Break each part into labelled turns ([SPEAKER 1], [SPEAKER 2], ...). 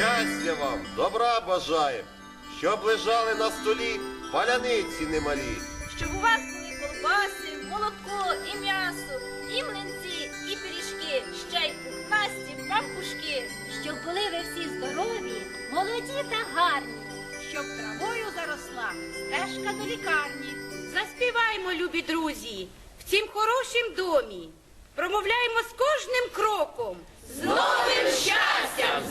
[SPEAKER 1] Щастя вам, добра бажаю, щоб лежали на столі паляниці немалі.
[SPEAKER 2] Щоб у вас були колбаси, молоко і м'ясо, і млинці, і пиріжки, ще й пухнасті пампушки.
[SPEAKER 3] Щоб були ви всі здорові, молоді та гарні.
[SPEAKER 4] щоб травою заросла стежка до лікарні. Заспіваймо, любі друзі, в цім хорошім домі. Промовляємо з кожним кроком. З новим щастям,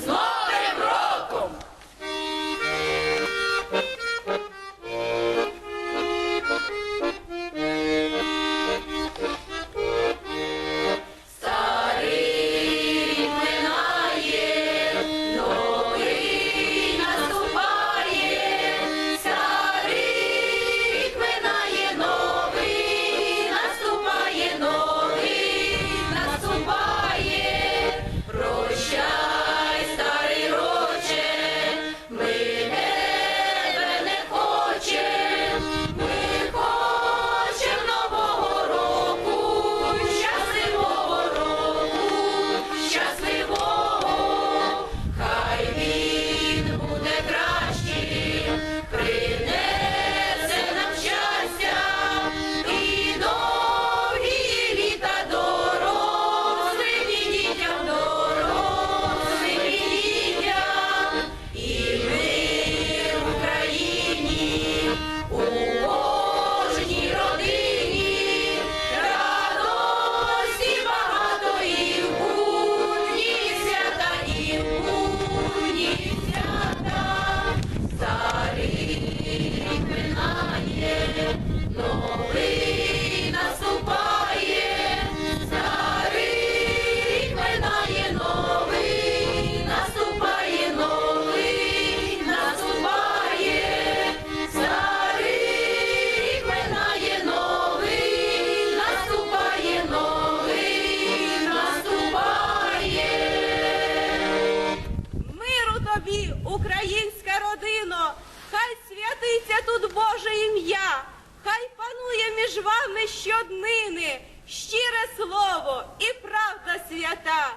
[SPEAKER 4] українська хай святиться тут Боже ім'я, хай панує між вами щоднини щире слово і правда свята.